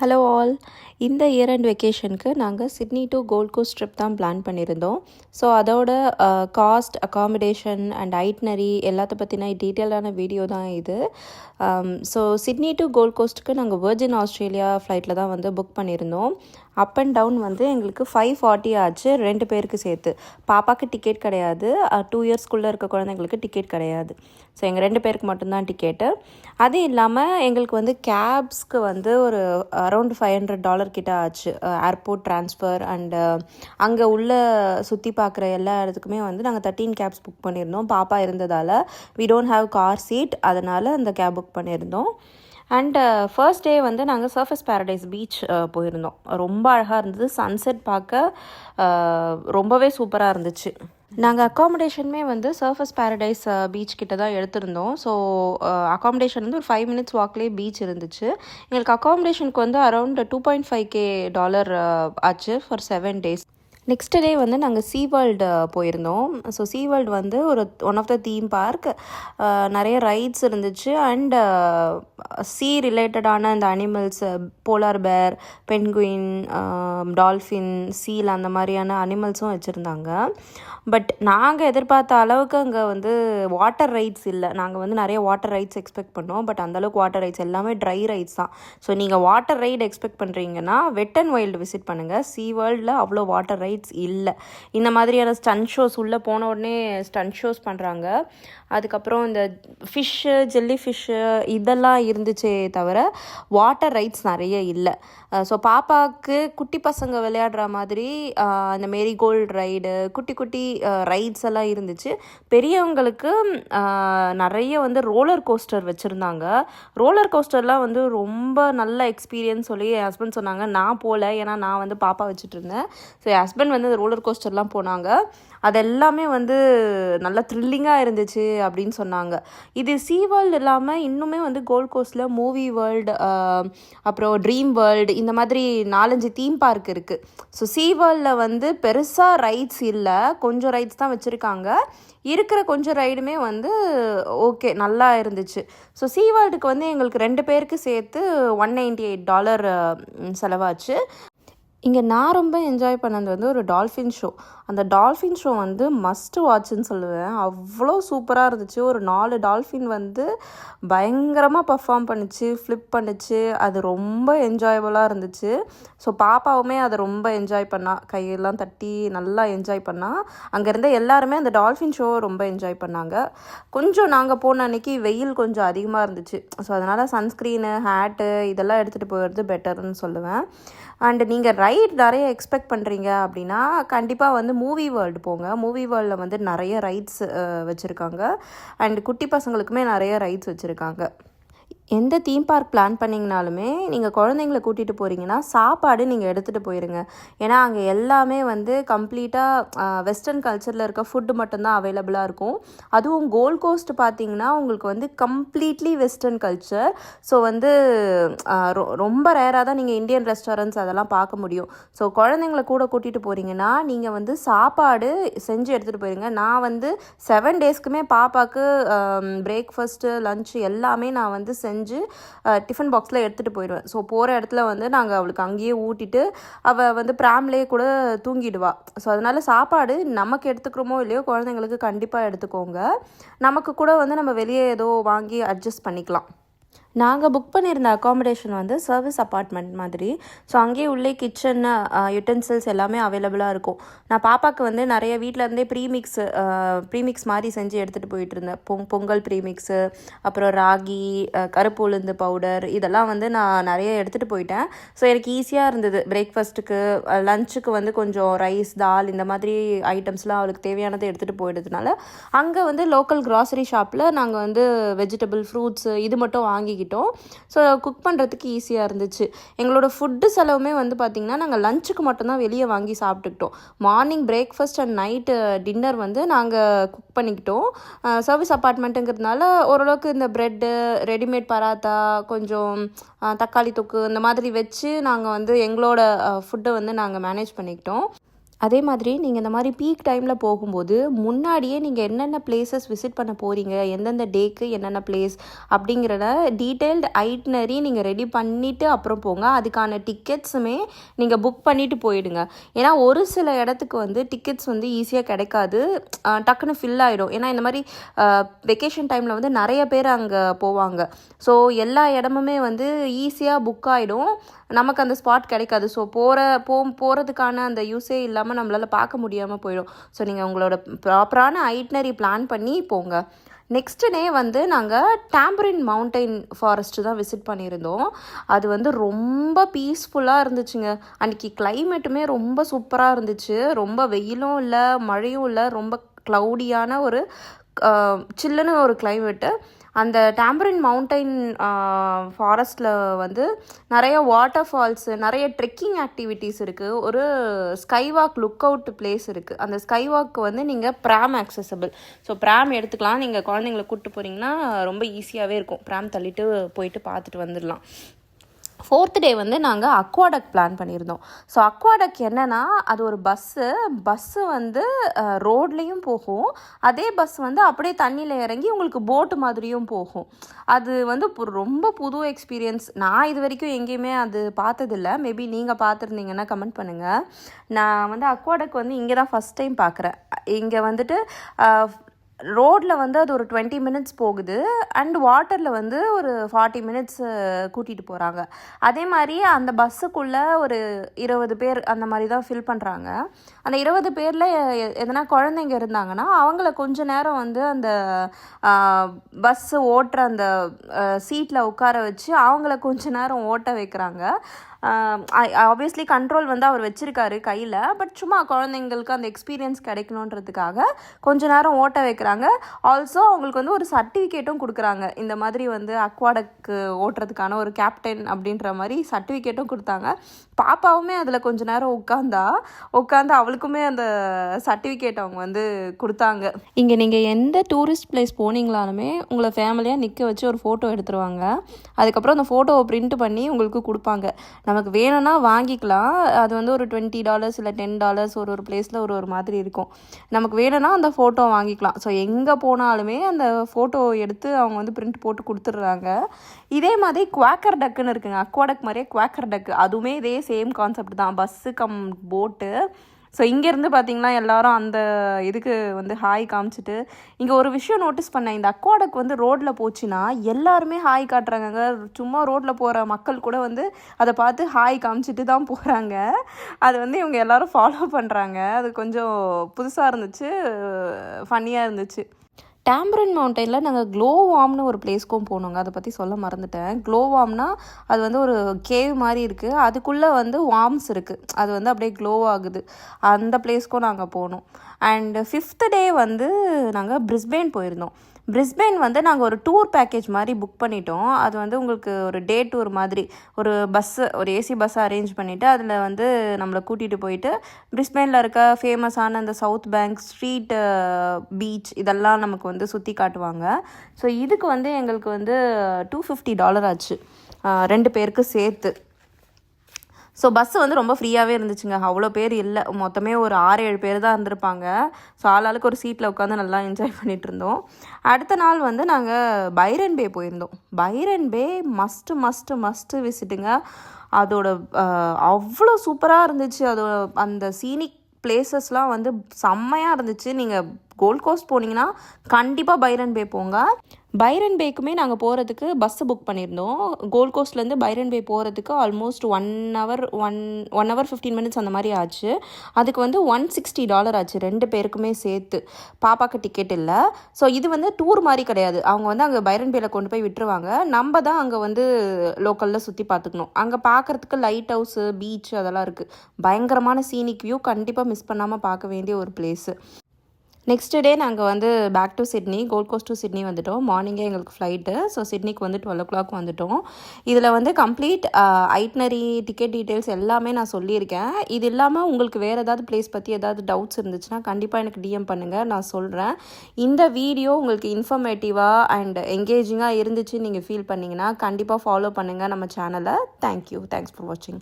Hello all இந்த year and வெக்கேஷனுக்கு நாங்கள் Sydney to Gold Coast trip தான் பிளான் பண்ணியிருந்தோம் ஸோ அதோட காஸ்ட் அகாமடேஷன் அண்ட் ஐட்னரி எல்லாத்த பற்றின டீட்டெயிலான வீடியோ தான் இது. ஸோ சிட்னி டு கோல்ட் கோஸ்ட்டுக்கு நாங்கள் வெர்ஜின் ஆஸ்திரேலியா ஃப்ளைட்டில் தான் வந்து புக் பண்ணியிருந்தோம் அப் அண்ட் டவுன் வந்து எங்களுக்கு ஃபைவ் ஃபார்ட்டி ஆச்சு ரெண்டு பேருக்கு சேர்த்து. பாப்பாவுக்கு டிக்கெட் கிடையாது. டூ இயர்ஸ்க்குள்ளே இருக்க குழந்தைங்களுக்கு டிக்கெட் கிடையாது. ஸோ எங்கள் ரெண்டு பேருக்கு மட்டும்தான் டிக்கெட்டு அது இல்லாமல் எங்களுக்கு வந்து கேப்ஸ்க்கு வந்து ஒரு அரௌண்ட் ஃபைவ் ஹண்ட்ரட் டாலர் கிட்ட ஆச்சு. ஏர்போர்ட் ட்ரான்ஸ்ஃபர் அண்டு அங்கே உள்ள சுற்றி பார்க்குற எல்லா இடத்துக்குமே வந்து நாங்கள் தேர்ட்டீன் கேப்ஸ் புக் பண்ணியிருந்தோம். பாப்பா இருந்ததால் we don't have car seat அதனால் அந்த கேப் புக் பண்ணியிருந்தோம். அண்டு ஃபர்ஸ்ட் டே வந்து நாங்கள் சர்ஃபஸ் பேரடைஸ் பீச் போயிருந்தோம். ரொம்ப அழகாக இருந்தது. சன்செட் பார்க்க uh, ரொம்பவே சூப்பராக இருந்துச்சு. நாங்கள் அக்காமடேஷனுமே வந்து சர்ஃபஸ் பேரடைஸ் பீச் கிட்ட தான் எடுத்திருந்தோம். ஸோ அக்காமடேஷன் uh, வந்து ஒரு ஃபைவ் மினிட்ஸ் வாக்லேயே பீச் இருந்துச்சு. எங்களுக்கு அக்காமடேஷனுக்கு வந்து around two point five K dollar ஆச்சு for seven days next day வந்து நாங்கள் சீ வேர்ல்டு போயிருந்தோம். ஸோ சீ வேர்ல்டு வந்து ஒரு one of the theme park நிறைய ரைட்ஸ் இருந்துச்சு. அண்ட் சீ ரிலேட்டடான அந்த animals polar bear penguin dolphin seal அந்த மாதிரியான அனிமல்ஸும் வச்சுருந்தாங்க. பட் நாங்கள் எதிர்பார்த்த அளவுக்கு அங்கே வந்து வாட்டர் ரைட்ஸ் இல்லை. நாங்கள் வந்து நிறைய வாட்டர் ரைட்ஸ் எக்ஸ்பெக்ட் பண்ணோம். பட் அந்தளவுக்கு வாட்டர் ரைட்ஸ் எல்லாமே ட்ரை ரைட்ஸ் தான். ஸோ நீங்கள் வாட்டர் ரைடு எக்ஸ்பெக்ட் பண்ணுறீங்கன்னா வெட் அண்ட் வைல்டு விசிட் பண்ணுங்கள் சீ வேர்ல்டில் அவ்வளோ வாட்டர் ரைட்ஸ் இல்லை. இந்த மாதிரியான ஸ்டன் ஷோஸ் உள்ளே போன உடனே ஸ்டன் ஷோஸ் பண்ணுறாங்க அதுக்கப்புறம் இந்த ஃபிஷ்ஷு ஜெல்லி ஃபிஷ்ஷு இதெல்லாம் இருந்துச்சே தவிர வாட்டர் ரைட்ஸ் நிறைய இல்லை. ஸோ பாப்பாவுக்கு குட்டி பசங்க விளையாடுற மாதிரி அந்த மேரிகோல்டு ரைடு குட்டி குட்டி ரைட்ஸ் எல்லாம் இருந்துச்சு. பெரியவங்களுக்கு நிறைய வந்து ரோலர் கோஸ்டர் வச்சுருந்தாங்க. ரோலர் கோஸ்டர்லாம் வந்து ரொம்ப நல்ல எக்ஸ்பீரியன்ஸ் சொல்லி என் ஹஸ்பண்ட் சொன்னாங்க. நான் போகல ஏன்னா நான் வந்து பாப்பா வச்சுட்டு இருந்தேன். ஸோ என் ஹஸ்பண்ட் வந்து அந்த ரோலர் கோஸ்டர்லாம் போனாங்க. அது எல்லாமே வந்து நல்லா த்ரில்லிங்காக இருந்துச்சு அப்படின்னு சொன்னாங்க. இது சீ வேர்ல்டு இல்லாமல் இன்னுமே வந்து கோல்ட் கோஸ்டில் மூவி வேர்ல்டு அப்புறம் ட்ரீம் வேர்ல்டு இந்த மாதிரி நாலஞ்சு தீம் பார்க் இருக்குது ஸோ சீ வேர்ல்டில் வந்து பெருசாக ரைட்ஸ் இல்லை. கொஞ்சம் ரைட்ஸ் தான் வச்சுருக்காங்க. இருக்கிற கொஞ்சம் ரைடுமே வந்து ஓகே நல்லா இருந்துச்சு. ஸோ சீ வேர்ல்டுக்கு வந்து எங்களுக்கு ரெண்டு பேருக்கு சேர்த்து ஒன் நைன்டி எயிட் டாலர் செலவாச்சு. இங்கே நான் ரொம்ப என்ஜாய் பண்ணது வந்து ஒரு டால்ஃபின் ஷோ அந்த டால்ஃபின் ஷோ வந்து மஸ்ட் வாட்ச்னு சொல்லுவேன். அவ்வளோ சூப்பராக இருந்துச்சு. ஒரு நாலு டால்ஃபின் வந்து பயங்கரமாக பர்ஃபார்ம் பண்ணுச்சு ஃப்ளிப் பண்ணுச்சு. அது ரொம்ப என்ஜாயபுளாக இருந்துச்சு. ஸோ பாப்பாவுமே அதை ரொம்ப என்ஜாய் பண்ணா. கையெல்லாம் தட்டி நல்லா என்ஜாய் பண்ணா. அங்கேருந்து எல்லாருமே அந்த டால்ஃபின் ஷோ ரொம்ப என்ஜாய் பண்ணாங்க. கொஞ்சம் நாங்கள் போன அன்னைக்கு வெயில் கொஞ்சம் அதிகமாக இருந்துச்சு. ஸோ அதனால் சன்ஸ்க்ரீனு ஹேட்டு இதெல்லாம் எடுத்துகிட்டு போகிறது பெட்டர்னு சொல்லுவேன். அண்டு நீங்கள் ரைட் நிறைய எக்ஸ்பெக்ட் பண்ணுறீங்க அப்படின்னா கண்டிப்பாக வந்து மூவி வேர்ல்டு போங்க. மூவி வேர்ல்டில் வந்து நிறைய ரைட்ஸ் வச்சுருக்காங்க. அண்ட் குட்டி பசங்களுக்குமே நிறைய ரைட்ஸ் வச்சுருக்காங்க. எந்த தீம் பார்க் பிளான் பண்ணிங்கனாலுமே நீங்கள் குழந்தைங்கள கூட்டிகிட்டு போகிறீங்கன்னா சாப்பாடு நீங்கள் எடுத்துகிட்டு போயிருங்க. ஏன்னா அங்கே எல்லாமே வந்து கம்ப்ளீட்டாக வெஸ்டர்ன் கல்ச்சரில் இருக்க ஃபுட்டு மட்டும்தான் அவைலபிளாக இருக்கும். அதுவும் கோல்ட் கோஸ்ட் பார்த்தீங்கன்னா உங்களுக்கு வந்து கம்ப்ளீட்லி வெஸ்டர்ன் கல்ச்சர் ஸோ வந்து ரொ- ரொம்ப ரேராக தான் நீங்கள் இந்தியன் ரெஸ்டாரண்ட்ஸ் அதெல்லாம் பார்க்க முடியும். ஸோ குழந்தைங்கள கூட கூட்டிகிட்டு போகிறீங்கன்னா நீங்கள் வந்து சாப்பாடு செஞ்சு எடுத்துகிட்டு போயிருங்க. நான் வந்து செவன் டேஸ்க்குமே பாப்பாவுக்கு பிரேக்ஃபஸ்ட்டு லன்ச் எல்லாமே நான் வந்து செஞ்சு செஞ்சு டிஃபன் பாக்ஸில் எடுத்துகிட்டு போயிடுவேன். ஸோ போகிற இடத்துல வந்து நாங்கள் அவளுக்கு அங்கேயே ஊட்டிட்டு அவள் வந்து ப்ராம்லேயே கூட தூங்கிடுவா. ஸோ அதனால் சாப்பாடு நமக்கு எடுத்துக்கிறோமோ இல்லையோ குழந்தைங்களுக்கு கண்டிப்பாக எடுத்துக்கோங்க. நமக்கு கூட வந்து நம்ம வெளியே ஏதோ வாங்கி அட்ஜஸ்ட் பண்ணிக்கலாம். நாங்கள் புக் பண்ணியிருந்த அக்காமடேஷன் வந்து சர்வீஸ் அப்பார்ட்மெண்ட் மாதிரி. ஸோ அங்கேயே உள்ளே கிச்சன் யுட்டென்சில்ஸ் எல்லாமே அவைலபிளாக இருக்கும். நான் பாப்பாவுக்கு வந்து நிறைய வீட்டில் இருந்தே ப்ரீமிக்ஸ் ப்ரீமிக்ஸ் மாதிரி செஞ்சு எடுத்துகிட்டு போயிட்டு இருந்தேன். பொங் பொங்கல் ப்ரீமிக்ஸு அப்புறம் ராகி கருப்பு உளுந்து பவுடர் இதெல்லாம் வந்து நான் நிறைய எடுத்துகிட்டு போயிட்டேன். ஸோ எனக்கு ஈஸியாக இருந்தது. பிரேக்ஃபாஸ்ட்டுக்கு லஞ்சுக்கு வந்து கொஞ்சம் ரைஸ் தால் இந்த மாதிரி ஐட்டம்ஸ்லாம் அவளுக்கு தேவையானதை எடுத்துகிட்டு போயிடுறதுனால அங்கே வந்து லோக்கல் கிராசரி ஷாப்பில் நாங்கள் வந்து வெஜிடபிள் ஃப்ரூட்ஸு இது மட்டும் வாங்கி மாற்றிக்கிட்டோம் ஸோ குக் பண்ணுறதுக்கு ஈஸியாக இருந்துச்சு. எங்களோட ஃபுட்டு செலவுமே வந்து பார்த்திங்கன்னா நாங்கள் லஞ்சுக்கு மட்டும்தான் வெளியே வாங்கி சாப்பிட்டுக்கிட்டோம். Morning breakfast and night dinner வந்து நாங்கள் குக் பண்ணிக்கிட்டோம். சர்வீஸ் அப்பார்ட்மெண்ட்டுங்கிறதுனால ஓரளவுக்கு இந்த ப்ரெட்டு ரெடிமேட் பராத்தா கொஞ்சம் தக்காளி தொக்கு இந்த மாதிரி வச்சு நாங்கள் வந்து எங்களோட ஃபுட்டை வந்து நாங்கள் மேனேஜ் பண்ணிக்கிட்டோம். அதே மாதிரி நீங்கள் இந்த மாதிரி பீக் டைமில் போகும்போது முன்னாடியே நீங்கள் என்னென்ன பிளேசஸ் விசிட் பண்ண போகிறீங்க எந்தெந்த டேக்கு என்னென்ன பிளேஸ் அப்படிங்கிறத டீட்டெயில்டு ஐட்னரி நீங்கள் ரெடி பண்ணிவிட்டு அப்புறம் போங்க. அதுக்கான டிக்கெட்ஸுமே நீங்கள் புக் பண்ணிவிட்டு போயிடுங்க. ஏன்னா ஒரு சில இடத்துக்கு வந்து டிக்கெட்ஸ் வந்து ஈஸியாக கிடைக்காது. டக்குன்னு ஃபில் ஆகிடும் ஏன்னா இந்த மாதிரி வெக்கேஷன் டைமில் வந்து நிறைய பேர் அங்கே போவாங்க. ஸோ எல்லா இடமுமே வந்து ஈஸியாக புக் ஆகிடும் நமக்கு அந்த ஸ்பாட் கிடைக்காது. ஸோ போகிற போ போகிறதுக்கான அந்த யூஸே இல்லாமல் நம்மளால் பார்க்க முடியாமல் போயிடும். ஸோ நீங்கள் உங்களோட ப்ராப்பரான ஐட்னரி பிளான் பண்ணி போங்க. நெக்ஸ்ட் டே வந்து நாங்கள் டேம்பரின் மவுண்டைன் ஃபாரஸ்ட்டு தான் விசிட் பண்ணியிருந்தோம். அது வந்து ரொம்ப பீஸ்ஃபுல்லாக இருந்துச்சுங்க. அன்றைக்கி கிளைமேட்டுமே ரொம்ப சூப்பராக இருந்துச்சு. ரொம்ப வெயிலும் இல்லை மழையும் இல்லை ரொம்ப க்ளவுடியான ஒரு சில்லுன்னு ஒரு கிளைமேட்டு அந்த டேம்பரின் மவுண்டைன் ஃபாரஸ்ட்டில் வந்து நிறைய வாட்டர் ஃபால்ஸு நிறைய ட்ரெக்கிங் ஆக்டிவிட்டீஸ் இருக்குது ஒரு ஸ்கைவாக் லுக் அவுட் பிளேஸ் இருக்குது அந்த ஸ்கைவாக் வந்து நீங்கள் ப்ராம் ஆக்சசபிள் ஸோ ப்ராம் எடுத்துக்கலாம். நீங்கள் குழந்தைங்கள கூப்பிட்டு போகிறீங்கன்னா ரொம்ப ஈஸியாகவே இருக்கும். ப்ராம் தள்ளிட்டு போயிட்டு பார்த்துட்டு வந்துடலாம். ஃபோர்த் டே வந்து நாங்கள் அக்வாடக் பிளான் பண்ணியிருந்தோம். ஸோ அக்வாடக் என்னென்னா அது ஒரு பஸ்ஸு பஸ்ஸு வந்து ரோட்லேயும் போகும். அதே பஸ் வந்து அப்படியே தண்ணியில் இறங்கி உங்களுக்கு போட்டு மாதிரியும் போகும். அது வந்து பு- ரொம்ப புது எக்ஸ்பீரியன்ஸ் நான் இது வரைக்கும் எங்கேயுமே அது பார்த்ததில்ல. மேபி நீங்கள் பார்த்துருந்தீங்கன்னா கமெண்ட் பண்ணுங்கள் நான் வந்து அக்வாடக் வந்து இங்கே தான் ஃபஸ்ட் டைம் பார்க்குறேன். இங்கே வந்துட்டு ரோட்டில் வந்து அது ஒரு டுவெண்ட்டி மினிட்ஸ் போகுது. அண்ட் வாட்டரில் வந்து ஒரு ஃபார்ட்டி மினிட்ஸ் கூட்டிகிட்டு போகிறாங்க அதே மாதிரி அந்த பஸ்ஸுக்குள்ளே ஒரு இருபது பேர் அந்த மாதிரி தான் ஃபில் பண்ணுறாங்க அந்த இருபது பேரில் எதனா குழந்தைங்க இருந்தாங்கன்னா அவங்கள கொஞ்ச நேரம் வந்து அந்த பஸ்ஸு ஓட்டுற அந்த சீட்டில் உட்கார வச்சு அவங்கள கொஞ்ச நேரம் ஓட்ட வைக்கிறாங்க. ஆப்வியஸ்லி கண்ட்ரோல் வந்து அவர் வச்சுருக்காரு கையில் பட் சும்மா குழந்தைங்களுக்கு அந்த எக்ஸ்பீரியன்ஸ் கிடைக்கணுன்றதுக்காக கொஞ்ச நேரம் ஓட்ட வைக்கிறாங்க. ஆல்சோ அவங்களுக்கு வந்து ஒரு சர்டிஃபிகேட்டும் கொடுக்குறாங்க. இந்த மாதிரி வந்து அக்வாடக்கு ஓட்டுறதுக்கான ஒரு கேப்டன் அப்படின்ற மாதிரி சர்டிஃபிகேட்டும் கொடுத்தாங்க. பாப்பாவுமே அதில் கொஞ்ச நேரம் உட்காந்தா உட்காந்து அவளுக்குமே அந்த சர்டிஃபிகேட் அவங்க வந்து கொடுத்தாங்க. இங்கே நீங்கள் எந்த டூரிஸ்ட் பிளேஸ் போனீங்களாலுமே உங்களை ஃபேமிலியாக நிற்க வச்சு ஒரு ஃபோட்டோ எடுத்துருவாங்க. அதுக்கப்புறம் அந்த ஃபோட்டோவை பிரிண்ட் பண்ணி உங்களுக்கு கொடுப்பாங்க. நமக்கு வேணும்னா வாங்கிக்கலாம். அது வந்து ஒரு டுவெண்ட்டி டாலர்ஸ் இல்லை டென் டாலர்ஸ் ஒரு ஒரு பிளேஸில் ஒரு ஒரு மாதிரி இருக்கும். நமக்கு வேணும்னா அந்த ஃபோட்டோ வாங்கிக்கலாம். ஸோ எங்கே போனாலுமே அந்த ஃபோட்டோ எடுத்து அவங்க வந்து பிரிண்ட் போட்டு கொடுத்துட்றாங்க. இதே மாதிரி குவாக்கர் டக்குன்னு இருக்குங்க. அக்வாடக் மாதிரியே குவாக்கர் டக்கு அதுவுமே இதே சேம் கான்செப்ட் தான். பஸ்ஸு கம் போட்டு ஸோ இங்கேருந்து பார்த்தீங்கன்னா எல்லாரும் அந்த இதுக்கு வந்து ஹாய் காமிச்சிட்டு இங்கே ஒரு விஷயம் நோட்டீஸ் பண்ணேன். இந்த அக்வாடக் வந்து ரோட்டில் போச்சுன்னா எல்லாருமே ஹாய் காட்டுறாங்க சும்மா ரோட்டில் போகிற மக்கள் கூட வந்து அதை பார்த்து ஹாய் காமிச்சிட்டு தான் போகிறாங்க அது வந்து இவங்க எல்லாரும் ஃபாலோ பண்ணுறாங்க அது கொஞ்சம் புதுசாக இருந்துச்சு ஃபன்னியாக இருந்துச்சு. டேம்பரன் மவுண்டனில் நாங்கள் க்ளோவாம்னு ஒரு பிளேஸ்க்கும் போனோங்க. அதை பற்றி சொல்ல மறந்துட்டேன். க்ளோவாம்னா அது வந்து ஒரு கேவ் மாதிரி இருக்குது அதுக்குள்ளே வந்து வார்ம்ஸ் இருக்குது அது வந்து அப்படியே க்ளோ ஆகுது. அந்த பிளேஸ்க்கும் நாங்கள் போனோம். அண்ட் ஃபிஃப்த் டே வந்து நாங்கள் பிரிஸ்பேன் போயிருந்தோம். பிரிஸ்பேன் வந்து நாங்கள் ஒரு டூர் பேக்கேஜ் மாதிரி புக் பண்ணிட்டோம். அது வந்து உங்களுக்கு ஒரு டே டூர் மாதிரி ஒரு பஸ்ஸு ஒரு ஏசி பஸ்ஸை அரேஞ்ச் பண்ணிவிட்டு அதில் வந்து நம்மளை கூட்டிகிட்டு போயிட்டு பிரிஸ்பெயினில் இருக்க ஃபேமஸான அந்த சவுத் பேங்க் ஸ்ட்ரீட் பீச் இதெல்லாம் நமக்கு வந்து சுற்றி காட்டுவாங்க. ஸோ இதுக்கு வந்து எங்களுக்கு வந்து டூ ஃபிஃப்டி டாலர் ஆச்சு. ரெண்டு பேருக்கு சேர்த்து. ஸோ பஸ்ஸு வந்து ரொம்ப ஃப்ரீயாகவே இருந்துச்சுங்க. அவ்வளோ பேர் இல்லை. மொத்தமே ஒரு ஆறு ஏழு பேர் தான் இருந்திருப்பாங்க. ஸோ ஆளாளுக்கு ஒரு சீட்டில் உட்காந்து நல்லா என்ஜாய் பண்ணிட்டு இருந்தோம். அடுத்த நாள் வந்து நாங்கள் பைரன் பே போயிருந்தோம். Byron Bay must must must விசிட்டுங்க அதோட அவ்வளோ சூப்பராக இருந்துச்சு. அதோட அந்த சீனிக் பிளேசஸ்லாம் வந்து செம்மையாக இருந்துச்சு. நீங்கள் கோல்ட் கோஸ்ட் போனீங்கன்னா கண்டிப்பாக பைரன் பே போங்க. பைரன் பேக்குமே நாங்கள் போகிறதுக்கு பஸ்ஸு புக் பண்ணியிருந்தோம். கோல்ட் கோஸ்ட்லேருந்து பைரன் பே போகிறதுக்கு almost one hour one one hour fifteen minutes அந்த மாதிரி ஆச்சு. அதுக்கு வந்து ஒன் சிக்ஸ்டி டாலர் ஆச்சு. ரெண்டு பேருக்குமே சேர்த்து. பாப்பாக்கு டிக்கெட் இல்லை. ஸோ இது வந்து டூர் மாதிரி கிடையாது. அவங்க வந்து அங்கே பைரன் பேல கொண்டு போய் விட்டுருவாங்க. நம்ம தான் அங்கே வந்து லோக்கலில் சுற்றி பார்த்துக்கணும். அங்கே பார்க்குறதுக்கு லைட் ஹவுஸு பீச் அதெல்லாம் இருக்குது பயங்கரமான சீனிக் வியூ கண்டிப்பாக மிஸ் பண்ணாமல் பார்க்க வேண்டிய ஒரு பிளேஸு நெக்ஸ்ட் டே நாங்கள் வந்து back to Sydney Gold Coast to Sydney வந்துட்டோம். மார்னிங்கே எங்களுக்கு ஃப்ளைட்டு ஸோ சிட்னிக்கு வந்து டுவெல் ஓ கிளாக் வந்துட்டோம். இதில் வந்து கம்ப்ளீட் ஐட்னரி டிக்கெட் டீட்டெயில்ஸ் எல்லாமே நான் சொல்லியிருக்கேன். இது இல்லாமல் உங்களுக்கு வேறு ஏதாவது பிளேஸ் பற்றி ஏதாவது டவுட்ஸ் இருந்துச்சுன்னா கண்டிப்பாக எனக்கு டிஎம் பண்ணுங்கள் நான் சொல்கிறேன் இந்த வீடியோ உங்களுக்கு இன்ஃபர்மேட்டிவாக அண்ட் என்கேஜிங்காக இருந்துச்சு நீங்கள் ஃபீல் பண்ணிங்கன்னா கண்டிப்பாக ஃபாலோ பண்ணுங்கள் நம்ம சேனலை தேங்க்யூ தேங்க்ஸ் ஃபார் வாட்சிங்